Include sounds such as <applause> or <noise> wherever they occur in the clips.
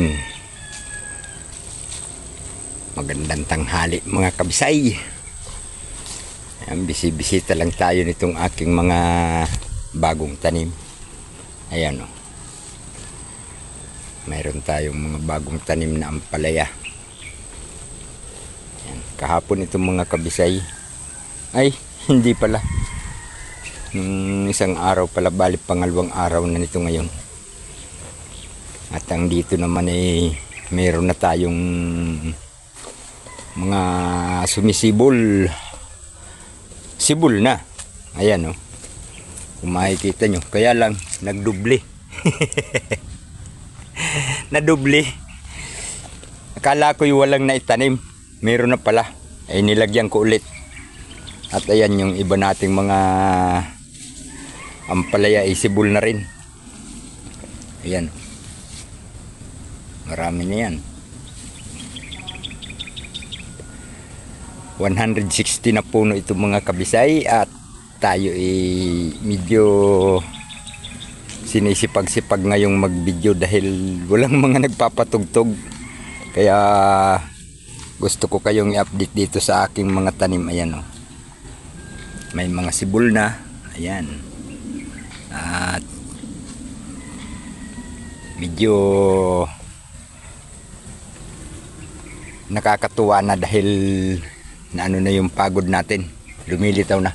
Ayun. Magandang tanghali mga kabisay. Ayan, bisi-bisita lang tayo nitong aking mga bagong tanim. Ayan o. Mayroon tayong mga bagong tanim na ampalaya. Ayan. Kahapon itong mga kabisay. Ay, hindi pala. Nung isang araw pala, bali pangalawang araw na nito ngayon. At ang dito naman ay mayroon na tayong mga sumisibol. Sibol na. Ayan o. Oh. Kung makikita nyo. Kaya lang, nagdubli. <laughs> Nadubli. Akala ko yung walang naitanim. Meron na pala. Ay nilagyan ko ulit. At ayan yung iba nating mga ampalaya isibol na rin. Ayan. Marami na yan. 160 na puno itong mga kabisay at tayo ay medyo sinisipag-sipag ngayong mag-video dahil walang mga nagpapatugtog. Kaya gusto ko kayong i-update dito sa aking mga tanim. Ayan o. Oh. May mga sibol na. Ayan. At medyo nakakatuwa na dahil na ano na yung pagod natin. Lumilitaw na.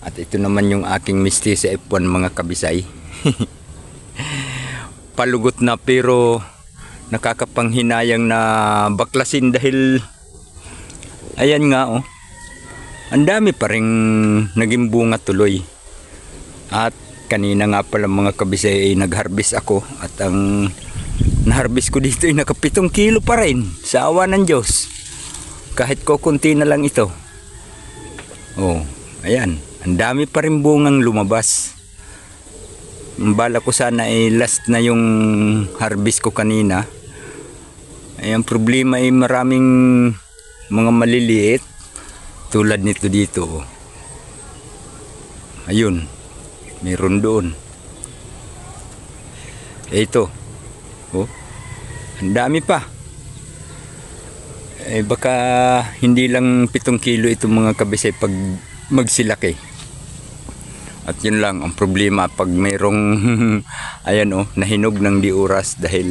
At ito naman yung aking misti sa F1 mga kabisay. <laughs> Palugot na pero nakakapanghinayang na baklasin dahil ayan nga oh. Ang dami pa rin naging bunga tuloy. At kanina nga pala mga kabisay ay nag-harvest ako. At ang na-harvest ko dito ay nakapitong kilo pa rin. Sa awa ng Diyos. Kahit kukunti na lang ito. Oh ayan. Ang dami pa rin bungang lumabas. Bala ko sana ay last na yung harvest ko kanina. Ay ang problema ay maraming mga maliliit tulad nito dito ayun. Meron doon. Eh ito oh ang dami pa eh baka hindi lang 7 kilo itong mga kabisay pag magsilaki. At yun lang ang problema pag mayroong <laughs> ayan oh nahinog ng di oras dahil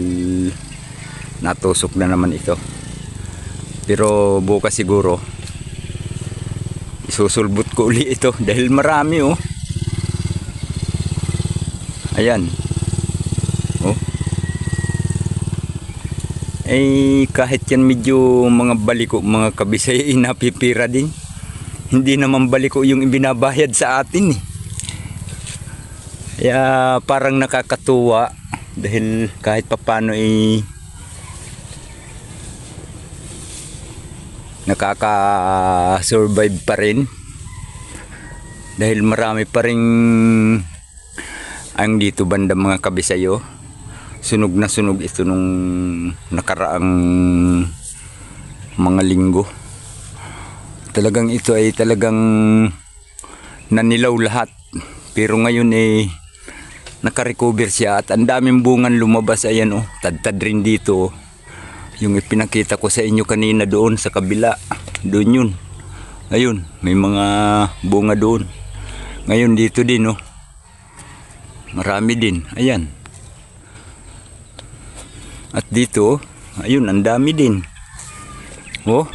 natusok na naman ito. Pero bukas siguro isusulbot ko uli ito <laughs> dahil marami oh. Ayan. Ay kahit yan medyo mga baliko mga kabisay <laughs> ay napipira din. Hindi naman baliko yung ibinabayad sa atin eh. Kaya parang nakakatuwa dahil kahit papano ay nakaka-survive pa rin. Dahil marami pa rin ang dito banda mga kabisayo sunog na sunog ito nung nakaraang mga linggo. Talagang ito ay talagang nanilaw lahat. Pero ngayon eh nakarecover siya at ang daming bungan lumabas. Ayan oh tadtad rin dito oh. yung ipinakita ko sa inyo kanina doon sa kabila. Doon yun. Ayun may mga bunga doon. Ngayon dito din oh. Marami din. Ayan at dito, ayun, ang dami din. Oh.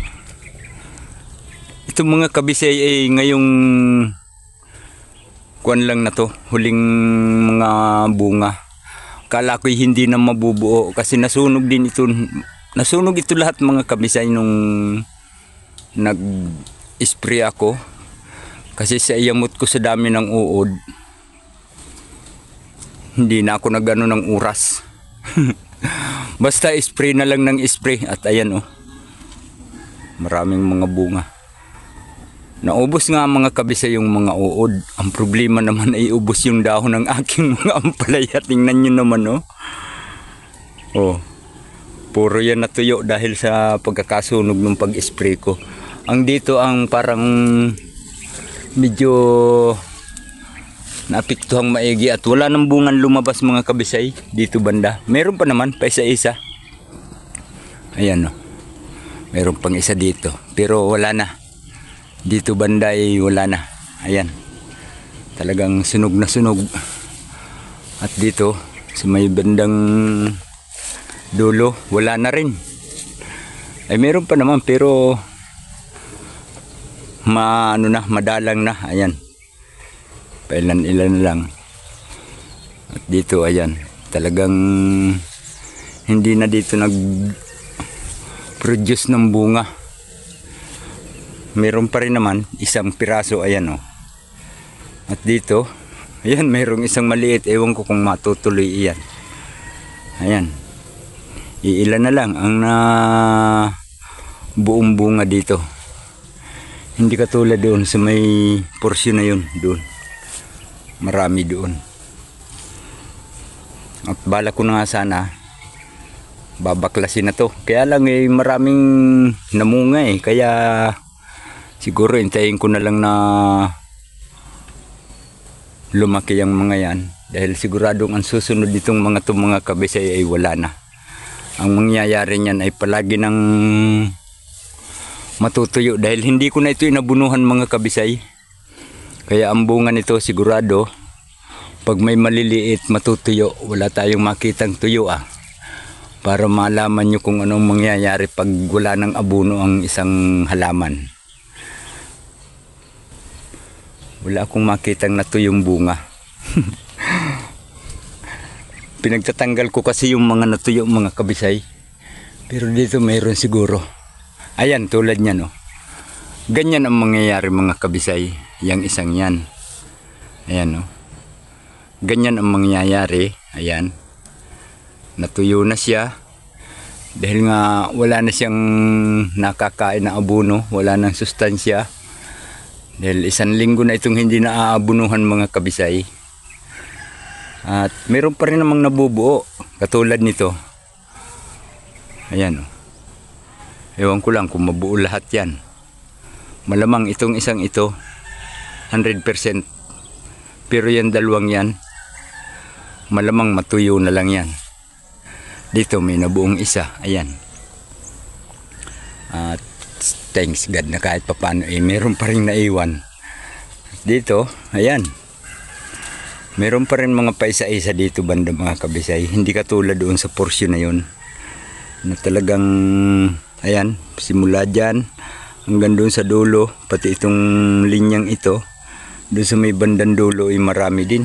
Itong mga kabisay ay ngayong kuan lang na to, huling mga bunga. Kala ko'y hindi na mabubuo kasi nasunog din ito. Nasunog ito lahat mga kabisay nung nag-spray ako. Kasi sa iyamot ko sa dami ng uod, hindi na ako nagano ng oras. <laughs> Basta spray na lang ng spray at ayan oh. Maraming mga bunga. Naubos nga mga kabisa yung mga uod. Ang problema naman ay ubos yung dahon ng aking mga ampalaya. Tingnan nyo naman oh. Oh. Puro yan natuyo dahil sa pagkakasunog ng pag-spray ko. Ang dito ang parang medyo naapektuhang maigi at wala nang bungan lumabas mga kabisay dito banda. Meron pa naman pa isa-isa. Ayan oh. Meron pang isa dito. Pero wala na. Dito banda ay wala na. Ayan. Talagang sunog na sunog. At dito, sa may bandang dulo, wala na rin. Ay meron pa naman pero ma ano na, madalang na. Ayan. Pailan ilan lang. At dito ayan, talagang hindi na dito nag produce ng bunga. Meron pa rin naman isang piraso ayan oh. At dito, ayan mayroong isang maliit, ewan ko kung matutuloy iyan. Ayan. Iilan na lang ang na buong bunga dito. Hindi katulad doon sa may porsyon na yun doon. Marami doon. At bala ko na nga sana babaklasin na to. Kaya lang eh maraming namunga eh. Kaya siguro hintayin ko na lang na lumaki ang mga yan. Dahil siguradong ang susunod ditong mga to mga kabisay ay wala na. Ang mangyayari niyan ay palagi ng matutuyo dahil hindi ko na ito inabunuhan mga kabisay. Kaya ang bunga nito sigurado pag may maliliit matutuyo, wala tayong makitang tuyo ah. Para malaman nyo kung anong mangyayari pag wala ng abuno ang isang halaman. Wala akong makitang natuyong bunga. <laughs> Pinagtatanggal ko kasi yung mga natuyo mga kabisay. Pero dito mayroon siguro. Ayan, tulad niya no. Ganyan ang mangyayari mga kabisay. Yang isang yan. Ayan no. Ganyan ang mangyayari. Ayan. Natuyo na siya. Dahil nga wala na siyang nakakain na abuno. Wala nang sustansya. Dahil isang linggo na itong hindi naaabunuhan mga kabisay. At meron pa rin namang nabubuo. Katulad nito. Ayan o. Ewan ko lang kung mabuo lahat yan. Malamang itong isang ito, 100%. Pero yan dalawang yan, malamang matuyo na lang yan. Dito may nabuong isa. Ayan. At thanks God na kahit papano eh, meron pa rin naiwan. Dito, ayan. Meron pa rin mga paisa-isa dito banda mga kabisay. Hindi katulad doon sa porsyon na yun. Na talagang, ayan, simula dyan hanggang doon sa dulo. Pati itong linyang ito. Doon sa may bandang dulo ay marami din.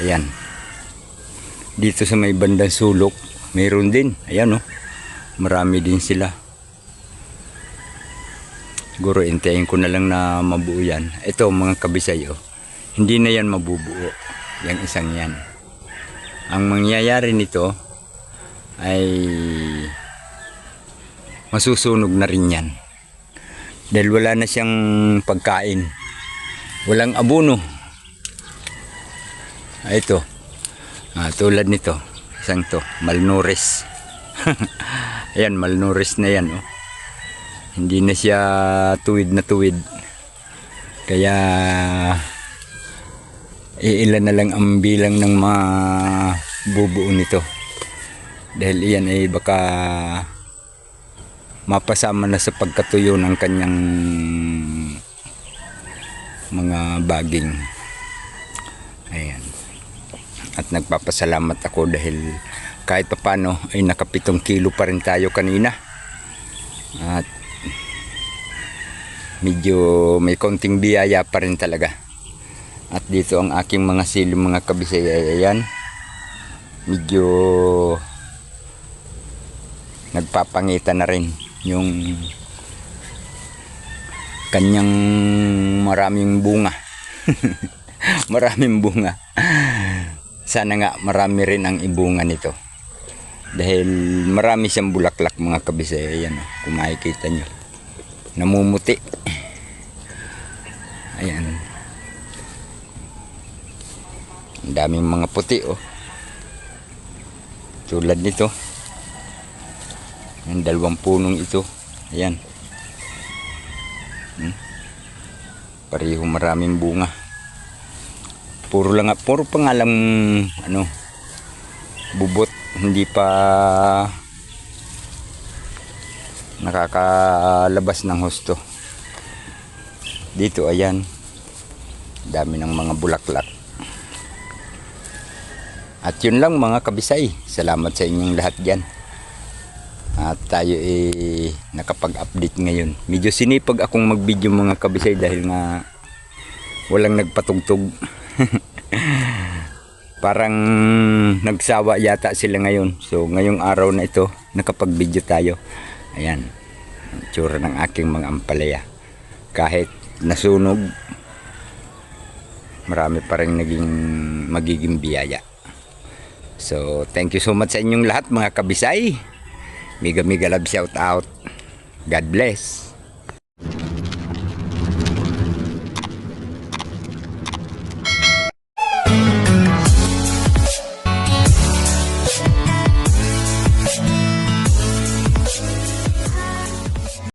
Ayan. Dito sa may bandang sulok, mayroon din. Ayan o. Oh. Marami din sila. Siguro intayin ko na lang na mabuo yan. Ito mga kabisay oh. Hindi na yan mabubuo. Yang isang yan. Ang mangyayari nito ay masusunog na rin yan. Dahil wala na siyang pagkain. Walang abono. Ah, ito. Ah, tulad nito. Isang to. Malnourished. <laughs> Ayan, malnourished na yan. Oh hindi na siya tuwid na tuwid kaya iilan na lang ang bilang ng mga bubuo nito dahil iyan ay baka mapasama na sa pagkatuyo ng kanyang mga baging. Ayan. At nagpapasalamat ako dahil kahit papano ay nakapitong kilo pa rin tayo kanina. At medyo may konting biyaya pa rin talaga. At dito ang aking mga silim mga kabisay ayan. Medyo nagpapangita na rin yung kanyang maraming bunga. <laughs> Maraming bunga. Sana nga marami rin ang ibunga nito. Dahil marami siyang bulaklak mga kabisay ayan kung makikita nyo. Namumuti. Ayan. Ang daming mga puti oh. Tulad nito ang dalawang punong ito ayan hmm. pareho maraming bunga puro lang puro pangalang ano bubot hindi pa nakakalabas ng husto. Dito ayan, dami ng mga bulaklak. At yun lang mga kabisay. Salamat sa inyong lahat dyan. At tayo eh nakapag-update ngayon. Medyo sinipag akong mag-video mga kabisay dahil nga walang nagpatugtog. <laughs> Parang nagsawa yata sila ngayon. So ngayong araw na ito, nakapag-video tayo. Ayan, tsura ng aking mga ampalaya. Kahit nasunog, marami pa rin naging magiging biyaya. So, thank you so much sa inyong lahat mga kabisay. Mega mega love shout out. God bless.